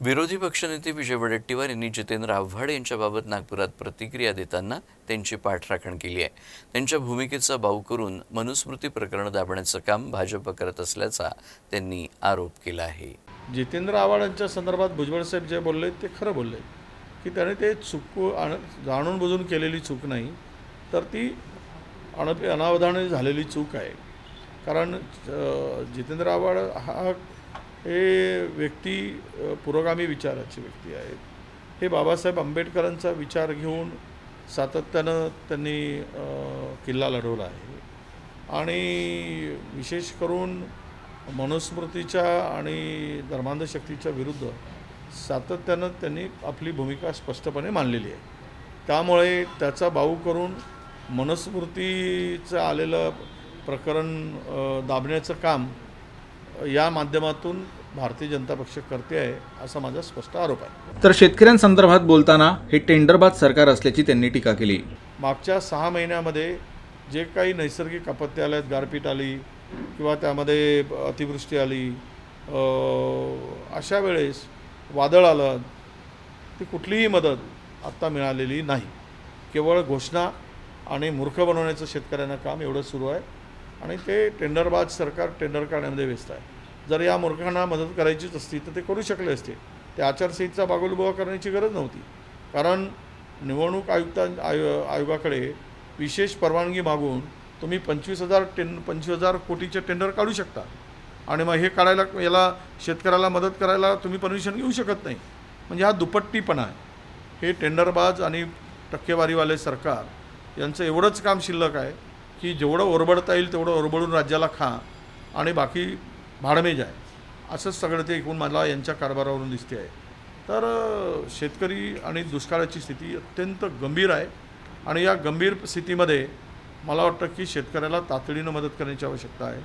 विरोधी पक्षनेते विजय वडेट्टीवार यांनी जितेंद्र आव्हाड यांच्याबाबत नागपुरात प्रतिक्रिया देताना त्यांची पाठराखण केली आहे. त्यांच्या भूमिकेचा बाऊ करून मनुस्मृती प्रकरण दाबण्याचं काम भाजप करत असल्याचा त्यांनी आरोप केला आहे. जितेंद्र आव्हाड यांच्या संदर्भात भुजबळ साहेब जे बोलले ते खरं बोलले. की त्याने ते चूक जाणून बुजून केलेली चूक नाही तर ती अन अनावधाने झालेली चूक आहे. कारण जितेंद्र आव्हाड हा हे व्यक्ती पुरोगामी विचाराची व्यक्ती आहेत. हे बाबासाहेब आंबेडकरांचा विचार घेऊन सातत्यानं त्यांनी किल्ला लढवला आहे. आणि विशेष करून मनुस्मृतीच्या आणि धर्मांध शक्तीच्या विरुद्ध सातत्यानं त्यांनी आपली भूमिका स्पष्टपणे मांडलेली आहे. त्यामुळे त्याचा बाऊ करून मनुस्मृतीचं आलेलं प्रकरण दाबण्याचं काम या माध्यमातून भारतीय जनता पक्ष करते आहे असा माझा स्पष्ट आरोप आहे. तर शेतकऱ्यांसंदर्भात बोलताना हे टेंडरबाद सरकार असल्याची त्यांनी टीका केली. मागच्या सहा महिन्यामध्ये जे काही नैसर्गिक आपत्ती आल्यात गारपीट आली किंवा त्यामध्ये अतिवृष्टी आली अशा वेळेस वादळ आलं ती कुठलीही मदत आत्ता मिळालेली नाही. केवळ घोषणा आणि मूर्ख बनवण्याचं शेतकऱ्यांना काम एवढं सुरू आहे. आणि ते टेंडरबाज सरकार टेंडर करण्यामध्ये व्यस्त आहे. जर या मूर्खांना मदत करायचीच असती तर ते करू शकले असते. ते आचारसंहितेचा बागुलबुवा करण्याची गरज नव्हती. कारण निवडणूक आयुक्ता आयो आयोगाकडे विशेष परवानगी मागून तुम्ही पंचवीस हजार टेन पंचवीस हजार कोटीचे टेंडर काढू शकता. आणि मग हे काढायला याला शेतकऱ्याला मदत करायला तुम्ही परमिशन घेऊ शकत नाही. म्हणजे हा दुपट्टीपणा आहे. हे टेंडरबाज आणि टक्केवारीवाले सरकार यांचं एवढंच काम शिल्लक आहे. की जेवढं ओरबडता येईल तेवढं ओरबडून राज्याला खा आणि बाकी भाडमेज आहे असंच सगळं ते एकूण मला यांच्या कारभारावरून दिसते आहे. तर शेतकरी आणि दुष्काळाची स्थिती अत्यंत गंभीर आहे आणि या गंभीर स्थितीमध्ये मला वाटतं की शेतकऱ्याला तातडीनं मदत करण्याची आवश्यकता आहे.